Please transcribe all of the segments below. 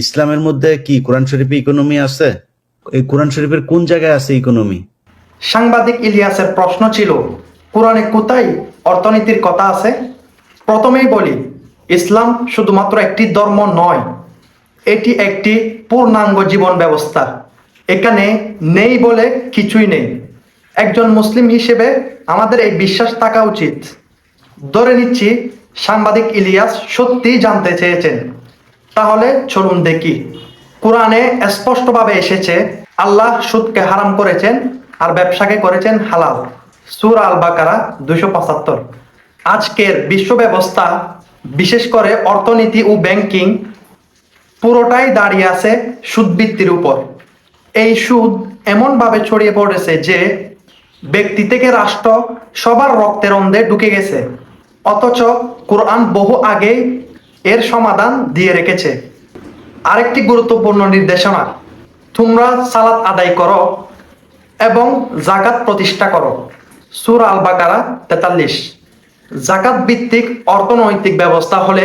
ইসলামের মধ্যে কি কোরআন শরীফে ইকোনমি আছে? এই কোরআন শরীফের কোন জায়গায় আছে ইকোনমি সাংবাদিক ইলিয়াসের প্রশ্ন ছিল, কোরআনে কোথায় অর্থনীতির কথা আছে? প্রথমেই বলি, ইসলাম শুধুমাত্র একটি ধর্ম নয়, এটি একটি পূর্ণাঙ্গ জীবন ব্যবস্থা। এখানে নেই বলে কিছুই নেই। একজন মুসলিম হিসেবে আমাদের এই বিশ্বাস থাকা উচিত। ধরে নিচ্ছি, সাংবাদিক ইলিয়াস সত্যিই জানতে চেয়েছেন। তাহলে চলুন দেখি। কোরআনে স্পষ্টভাবে এসেছে, আল্লাহ সুদকে হারাম করেছেন আর ব্যবসাকে করেছেন হালাল। সুর আল বাকারা দুশো পঁচাত্তর। আজকের বিশ্ব ব্যবস্থা বিশেষ করে অর্থনীতি ও ব্যাংকিং, পুরোটাই দাঁড়িয়ে আছে সুদবৃত্তির উপর। এই সুদ এমনভাবে ছড়িয়ে পড়েছে যে ব্যক্তি থেকে রাষ্ট্র সবার রক্তের অন্ধে ঢুকে গেছে। অথচ কোরআন বহু আগেই এর সমাধান দিয়ে রেখেছে। আরেকটি গুরুত্বপূর্ণ নির্দেশনা, তোমরা সালাত আদায় করো এবং জাকাত প্রতিষ্ঠা করো। সুর আল বাকারা তেতাল্লিশ। জাকাত ভিত্তিক অর্থনৈতিক ব্যবস্থা হলে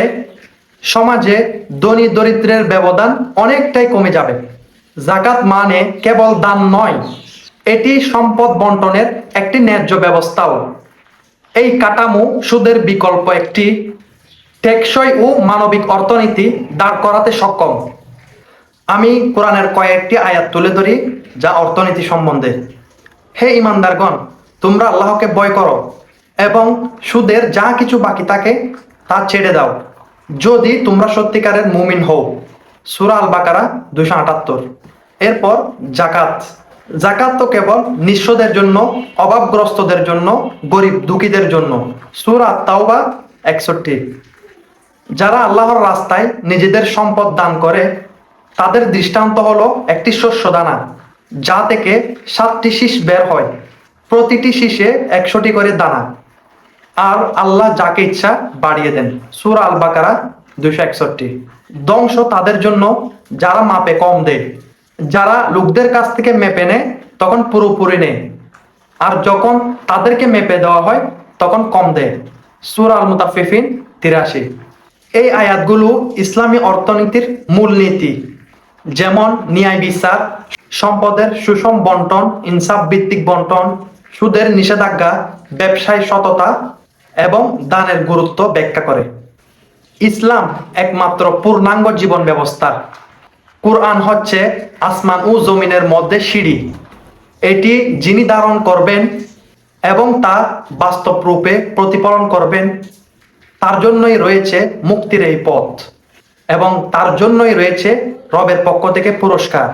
সমাজে ধনী দরিদ্রের ব্যবধান অনেকটাই কমে যাবে। জাকাত মানে কেবল দান নয়, এটি সম্পদ বন্টনের একটি ন্যায্য ব্যবস্থাও। এই কাঠামো সুদের বিকল্প একটি টেকসই ও মানবিক অর্থনীতি দাঁড় করাতে সক্ষম। আমি কোরআনের কয়েকটি আয়াত তুলে ধরি, যা অর্থনীতি সম্বন্ধে। হে ইমানদারগণ, তোমরা আল্লাহকে ভয় করো এবং সুদের যা কিছু বাকি থাকে তা ছেড়ে দাও, যদি তোমরা সত্যিকারের মুমিন হও। সুরা আল বাকারা দুশো আটাত্তর। এরপর জাকাত জাকাত তো কেবল নিঃস্বদের জন্য, অভাবগ্রস্তদের জন্য, গরিব দুঃখীদের জন্য। সুরা তাওবা একষট্টি। যারা আল্লাহর রাস্তায় নিজেদের সম্পদ দান করে, তাদের দৃষ্টান্ত হলো একটি শস্য দানা যা থেকে সাতটি শীষ বের হয়। প্রতিটি শীষে একশোটি করে দানা। আর আল্লাহ যাকে ইচ্ছা বাড়িয়ে দেন। সুর আল বাকারা দুশো একষট্টি। ধ্বংস তাদের জন্য যারা মাপে কম দেয়। যারা লোকদের কাছ থেকে মেপে নেয়, তখন পুরোপুরি নেয়। আর যখন তাদেরকে মেপে দেওয়া হয়, তখন কম দেয়। সুর আল মুতাফিফিন তিরাশি। এই আয়াতগুলো ইসলামী অর্থনীতির মূলনীতি, যেমন ন্যায় বিচার, সম্পদের সুষম বন্টন, ইনসাফ ভিত্তিক বন্টন, সুদের নিষেধাজ্ঞা, ব্যবসায় সততা এবং দানের গুরুত্ব ব্যাখ্যা করে। ইসলাম একমাত্র পূর্ণাঙ্গ জীবন ব্যবস্থা। কোরআন হচ্ছে আসমান ও জমিনের মধ্যে সিঁড়ি। এটি যিনি ধারণ করবেন এবং তা বাস্তব রূপে প্রতিফলন করবেন। তার জন্যই রয়েছে মুক্তির এই পথ এবং তার জন্যই রয়েছে রবের পক্ষ থেকে পুরস্কার।